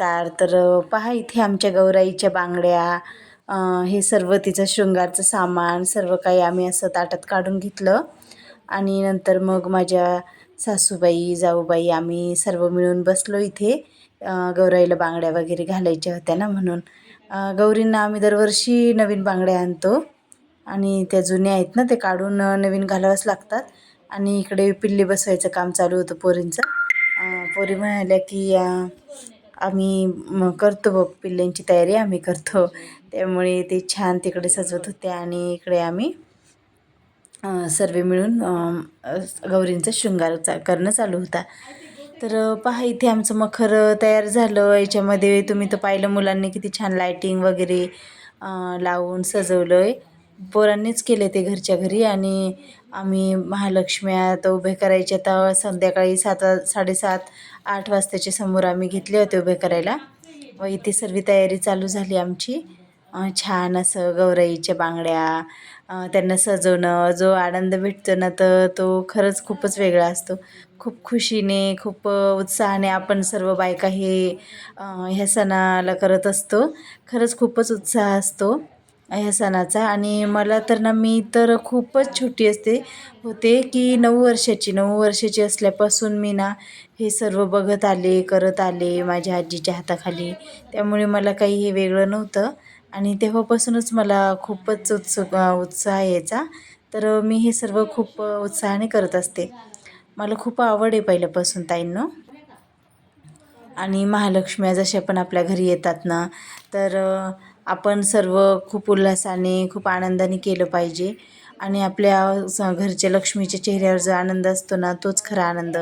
नमस्कार. तर पहा इथे आमच्या गौराईच्या बांगड्या हे सर्व तिचं शृंगारचं सामान सर्व काही आम्ही असं ताटात काढून घेतलं. आणि नंतर मग माझ्या सासूबाई जाऊबाई आम्ही सर्व मिळून बसलो इथे गौराईला बांगड्या वगैरे घालायच्या होत्या ना म्हणून. गौरींना आम्ही दरवर्षी नवीन बांगड्या आणतो. आणि त्या जुन्या आहेत ना ते काढून नवीन घालावंच लागतात. आणि इकडे पिल्ली बसवायचं काम चालू होतं पोरींचं. पोरी म्हणाल्या की आम्ही करतो बघ पिल्ल्यांची तयारी आम्ही करतो. त्यामुळे ते छान तिकडे सजवत होते आणि इकडे आम्ही सर्व मिळून गौरींचा शृंगार चा करणं चालू होता. तर पहा इथे आमचं मखर तयार झालं. याच्यामध्ये तुम्ही तर पाहिलं मुलांनी किती छान लायटिंग वगैरे लावून सजवलं आहे पोरांनीच केले ते घरच्या घरी आणि आम्ही महालक्ष्म्या तर उभे करायचे. तर संध्याकाळी सात साडेसात आठ वाजताच्या समोर आम्ही घेतले होते उभे करायला. व इथे सर्व तयारी चालू झाली आमची. छान असं गौराईच्या बांगड्या त्यांना सजवणं जो आनंद भेटतो ना तर तो खरंच खूपच वेगळा असतो. खूप खुशीने खूप उत्साहाने आपण सर्व बायका हे ह्या सणाला करत असतो. खरंच खूपच उत्साह असतो. ह्या सणाचा. आणि मला तर ना मी तर खूपच छोटी असते. होते की नऊ वर्षाची नऊ वर्षाची असल्यापासून मी ना हे सर्व बघत आले करत आले माझ्या आजीच्या हाताखाली. त्यामुळे मला काही हे वेगळं नव्हतं. आणि तेव्हापासूनच मला खूपच उत्सुक उत्साह यायचा. तर मी हे सर्व खूप उत्साहाने करत असते. मला खूप आवड आहे पहिल्यापासून ताईंनो. आणि महालक्ष्म्या जशा पण आपल्या घरी येतात ना. तर आपण सर्व खूप उल्हासाने खूप आनंदाने केलं पाहिजे. आणि आपल्या स घरच्या लक्ष्मीच्या चेहऱ्यावर जो आनंद असतो ना तोच खरा आनंद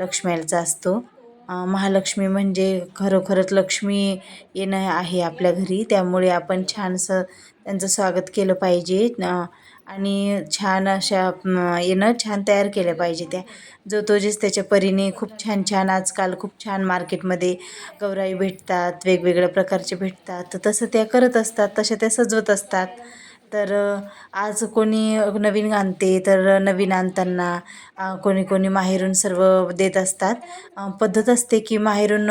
लक्ष्मीचा असतो. महालक्ष्मी म्हणजे खरोखरच लक्ष्मी येणं आहे आपल्या घरी. त्यामुळे आपण छानसं त्यांचं स्वागत केलं पाहिजे. आणि छान अशा येणं छान तयार केल्या पाहिजे त्या. जो तो जेच त्याच्या परीने खूप छान छान आजकाल खूप छान मार्केटमध्ये गौराई भेटतात वेगवेगळ्या प्रकारचे भेटतात तर तसं त्या करत असतात तशा त्या सजवत असतात. तर आज कोणी नवीन आणते तर नवीन आणताना कोणी कोणी माहेरून सर्व देत असतात. पद्धत असते की माहेरून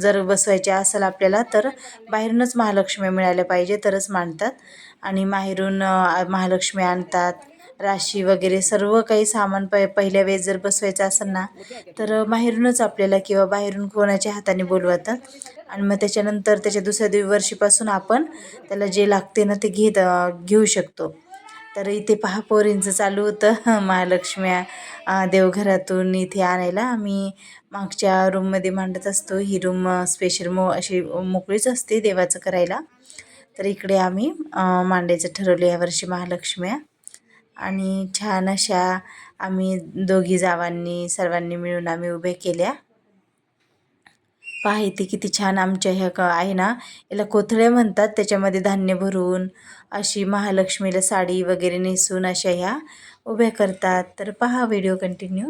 जर बसवायचे असेल आपल्याला तर बाहेरूनच महालक्ष्मी मिळाल्या पाहिजे तरच मानतात आणि माहेरून महालक्ष्मी आणतात. राशी वगैरे सर्व काही सामान प पहिल्या वेळेस जर बसवायचं असेल ना तर बाहेरूनच आपल्याला किंवा बाहेरून कोणाच्या हाताने बोलवतात. आणि मग त्याच्यानंतर त्याच्या दुसऱ्या दिवशीपासून आपण त्याला जे लागते ना ते घेत घेऊ शकतो. तर इथे पहा पोरींचं चालू होतं. महालक्ष्म्या देवघरातून इथे आणायला. आम्ही मागच्या रूममध्ये मांडत असतो. ही रूम स्पेशल मो अशी मोकळीच असते देवाचं करायला. तर इकडे आम्ही मांडायचं ठरवलं यावर्षी महालक्ष्म्या. आणि छान अशा आम्ही दोघी जावांनी सर्वांनी मिळून आम्ही उभ्या केल्या. पहा ते किती छान आमच्या ह्या क आहे ना? याला कोथळे म्हणतात त्याच्यामध्ये धान्य भरून अशी महालक्ष्मीला साडी वगैरे नेसून अशा ह्या उभ्या करतात. तर पहा व्हिडिओ कंटिन्यू.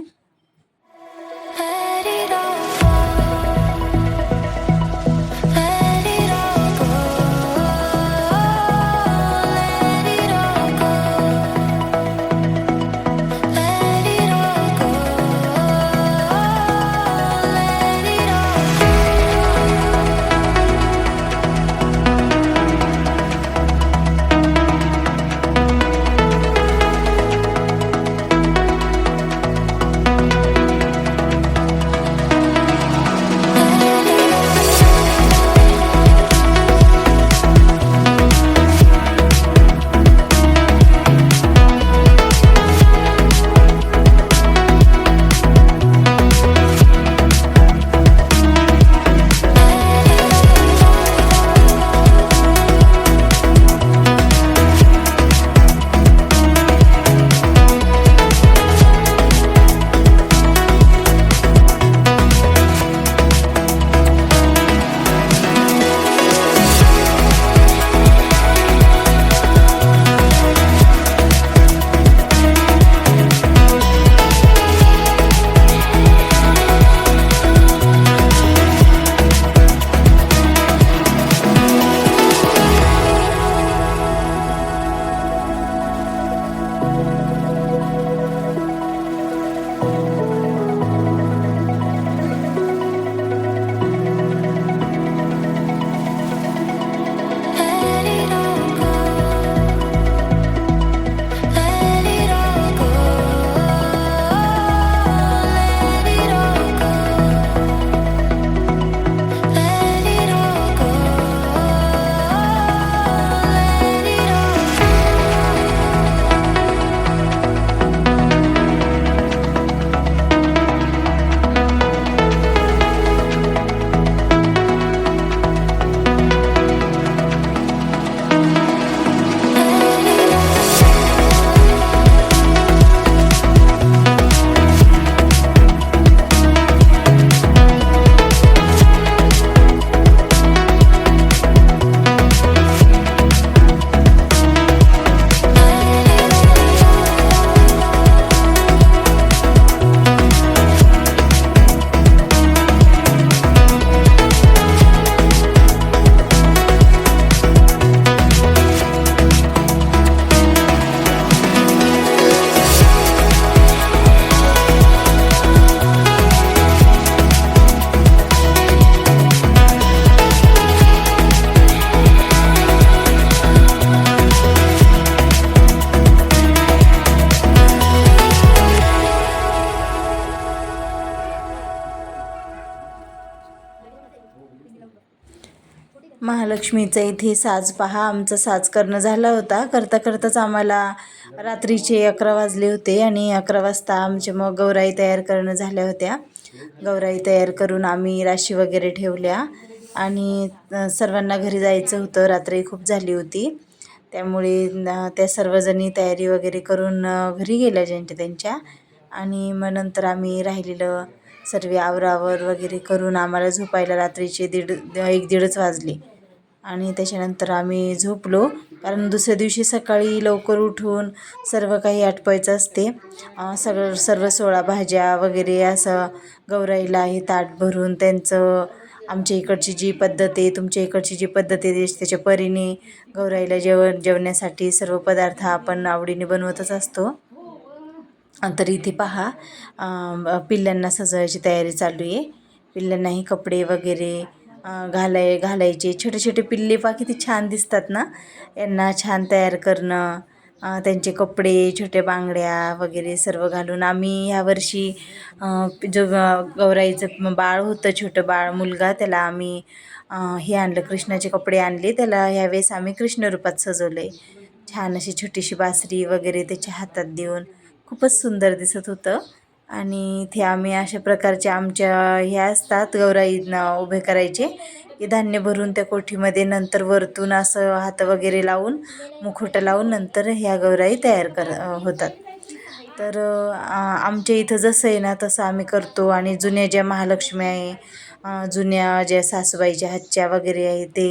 लक्ष्मीचं इथे साज पहा. आमचा साज करणं झाला होता. करता करताच आम्हाला रात्रीचे अकरा वाजले होते आणि अकरा वाजता आमचे मग गौराई तयार करणं झाल्या होत्या. गौराई तयार करून आम्ही राशी वगैरे ठेवल्या आणि सर्वांना घरी जायचं होतं. रात्री खूप झाली होती. त्यामुळे त्या सर्वजणी तयारी वगैरे करून घरी गेल्या ज्यांच्या त्यांच्या. आणि मग नंतर आम्ही राहिलेलं सर्व आवरावर वगैरे करून आम्हाला झोपायला रात्रीचे दीड एक दीडच वाजले. आणि त्याच्यानंतर आम्ही झोपलो. कारण दुसऱ्या दिवशी सकाळी लवकर उठून सर्व काही आटपायचं असते. सगळं सर्व सोळा भाज्या वगैरे असं गौराईला हे ताट भरून त्यांचं आमच्या इकडची जी पद्धत आहे तुमच्या इकडची जी पद्धत आहे त्याच्या परीने गौराईला जेवण जेवण्यासाठी सर्व पदार्थ आपण आवडीने बनवतच असतो. तर इथे पहा पिल्लांना सजवायची तयारी चालू आहे. पिल्लांनाही कपडे वगैरे घालाय घालायचे. छोटे छोटे पिल्लेपा किती छान दिसतात ना? यांना छान तयार करणं त्यांचे कपडे छोट्या बांगड्या वगैरे सर्व घालून आम्ही ह्यावर्षी जो ग- गौराईचं बाळ होतं छोटं बाळ मुलगा त्याला आम्ही हे आणलं कृष्णाचे कपडे आणले. त्याला ह्यावेळेस आम्ही कृष्ण रूपात सजवले छान अशी छोटीशी बासरी वगैरे त्याच्या हातात देऊन खूपच सुंदर दिसत होतं. आणि इथे आम्ही अशा प्रकारच्या आमच्या ह्या असतात गौराईंना उभे करायचे. की धान्य भरून त्या कोठीमध्ये नंतर वरतून असं हात वगैरे लावून मुखवटं लावून नंतर ह्या गौराई तयार कर होतात. तर आमच्या इथं जसं आहे ना तसं आम्ही करतो. आणि जुन्या ज्या महालक्ष्मी आहे जुन्या ज्या सासूबाईच्या हातच्या वगैरे आहे ते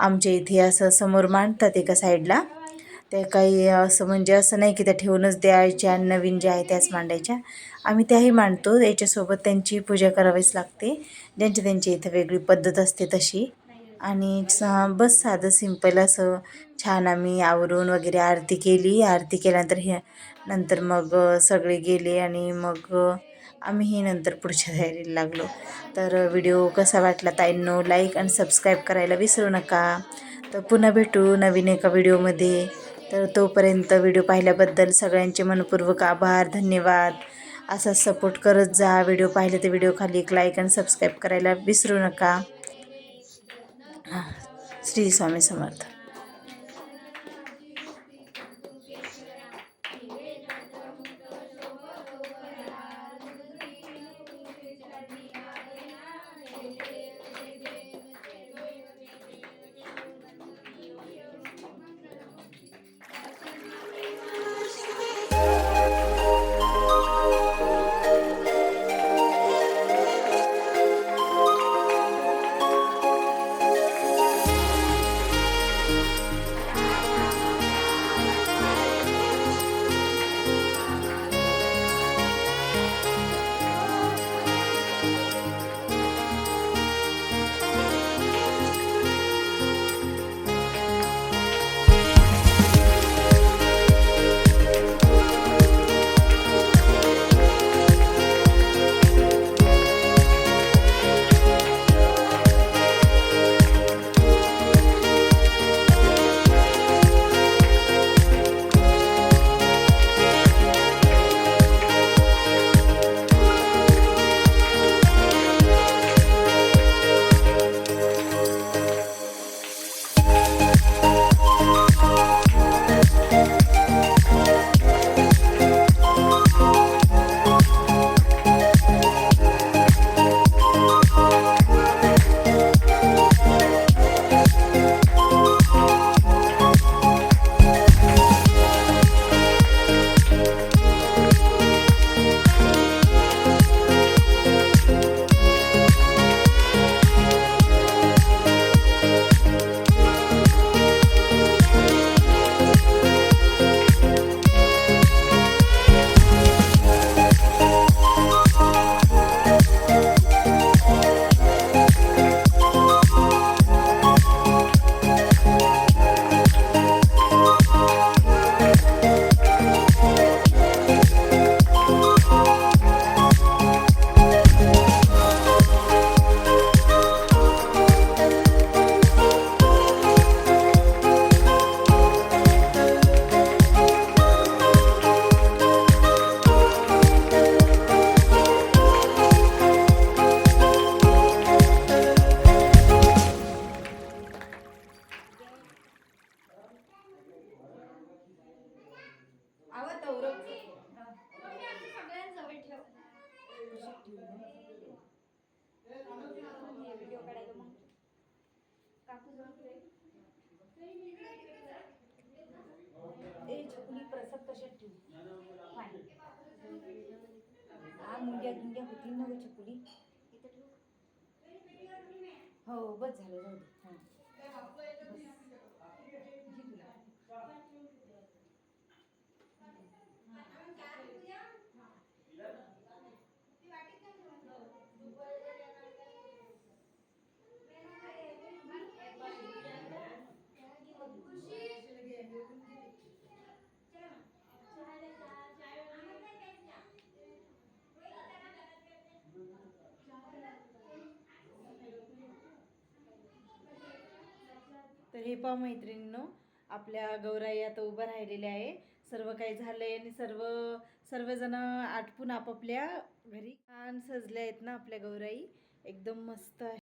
आमच्या इथे असं समोर मांडतात एका साईडला. त्या काही असं म्हणजे असं नाही की त्या ठेवूनच द्यायच्या आणि नवीन ज्या आहे त्याच मांडायच्या. आम्ही त्याही मांडतो याच्यासोबत त्यांची पूजा करावीच लागते. ज्यांची त्यांची इथं वेगळी पद्धत असते तशी. आणि स- बस साधं सिंपल असं छान आम्ही आवरून वगैरे आरती केली. आरती केल्यानंतर हे नंतर मग सगळे गेले आणि मग आम्हीही नंतर पुढच्या तयारीला लागलो. तर व्हिडिओ कसा वाटला ताईंनो लाईक आणि सबस्क्राईब करायला विसरू नका. तर पुन्हा भेटू नवीन एका व्हिडिओमध्ये. तर तोपर्यंत व्हिडिओ पाहिल्याबद्दल सगळ्यांचे मनपूर्वक आभार धन्यवाद. असा सपोर्ट करत जा. व्हिडिओ पाहिले तर व्हिडिओ खाली एक लाईक आणि सबस्क्राईब करायला विसरू नका. हां. श्री स्वामी समर्थ. मुंग्या गिंग्या होतील ना गं चकुली हो बस झालं जाऊ दे. हां. तर हे पहा मैत्रिणींनो आपल्या गौराई आता उभं राहिलेले आहे. सर्व काही झालंय आणि सर्व सर्वजण आटपून आपापल्या घरी छान सजल्या आहेत ना आपल्या गौराई. एकदम मस्त आहे.